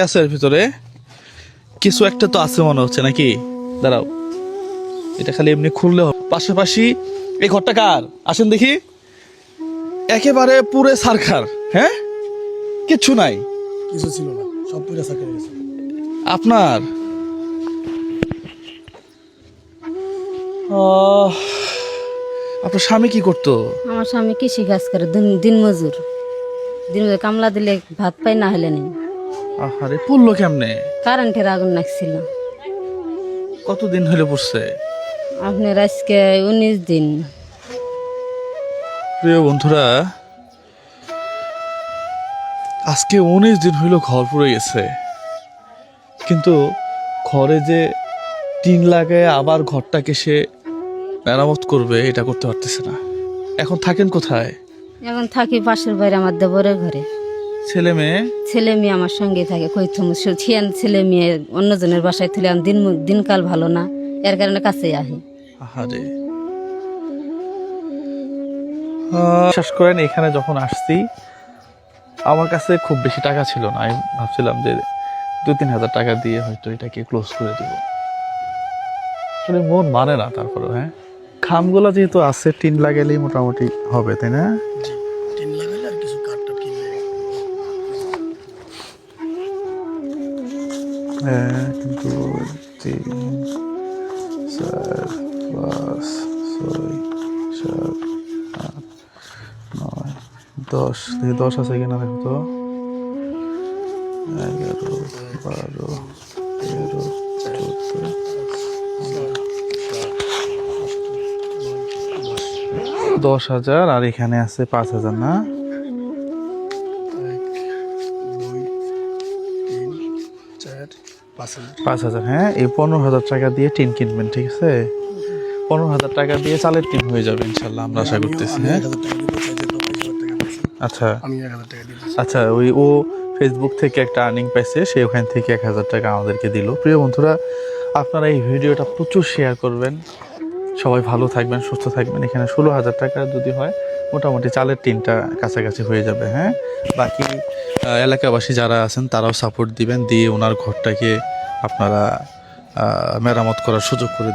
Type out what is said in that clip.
আছে এর ভিতরে? কিছু একটা তো আছে মনে হচ্ছে নাকি? দাঁড়াও। এটা খালি এমনি খুললে হবে। পাশাপাশি এই ঘরটা কার? আসেন দেখি। একেবারে পুরে সারখার হ্যাঁ? কিচ্ছু নাই। কিছু ছিল না সব পুরা সাকে গেছে। আপনার? আপনার স্বামী কি করতো? আমার স্বামী কৃষি কাজ করে দিন- দিন মজুর দিন মজুর কামলা দিলে ভাত পাই না হলে নেই। আহারে পড়ল কেমনে? কারেন্টের আগুন লাগছিল। কতদিন হলে পড়ছে? আপনার আজকে উনিশ দিন। প্রিয় বন্ধুরা আজকে উনিশ দিন হইল ঘর পড়ে গেছে। কিন্তু ঘরে যে টিন লাগায় আবার ঘরটাকে সে মেরামত করবে এটা করতে পারতেছে না। এখন থাকেন কোথায়? এখন থাকি পাশের বাইরে আমার দেবরের ঘরে। ছেলে মেয়ে? ছেলে মেয়ে আমার সঙ্গে থাকে কই থমু? ছিয়ান ছেলে মেয়ে অন্যজনের বাসায় তুলে আমি দিন দিনকাল ভালো না এর কারণে কাছেই আহি। আহারে। বিশ্বাস করেন এখানে যখন আসছি আমার কাছে খুব বেশি টাকা ছিল না। আমি ভাবছিলাম যে দু তিন হাজার টাকা দিয়ে হয়তো এটাকে ক্লোজ করে দিব। আসলে মন মানে না তারপরে হ্যাঁ? খামগুলো যেহেতু আছে টিন লাগালেই মোটামুটি হবে তাই না? হ্যাঁ কিন্তু তিন চার পাঁচ ছয় সাত নয় দশ দশ আছে কিনা দেখো তো এগারো বারো তেরো দশ হাজার, আর এখানে আছে পাঁচ হাজার, না? হাজার। পাঁচ হাজার হ্যাঁ? এই পনেরো হাজার টাকা দিয়ে টিন কিনবেন, ঠিক আছে? পনেরো হাজার টাকা দিয়ে চালের টিন হয়ে যাবে, ইনশাল্লাহ, আমরা আশা করতেছি হ্যাঁ? আচ্ছা। আচ্ছা ওই ও ফেসবুক থেকে একটা আর্নিং পাইছে, সে ওখান থেকে এক হাজার টাকা আমাদেরকে দিল। প্রিয় বন্ধুরা, আপনারা এই ভিডিওটা প্রচুর শেয়ার করবেন। সবাই ভালো থাকবেন, সুস্থ থাকবেন। এখানে ষোলো হাজার টাকা যদি হয় মোটামুটি চালের টিনটা কাছাকাছি হয়ে যাবে হ্যাঁ? বাকি এলাকাবাসী যারা আছেন, তারাও সাপোর্ট দিবেন, দিয়ে ওনার ঘরটাকে আপনারা মেরামত করার সুযোগ করে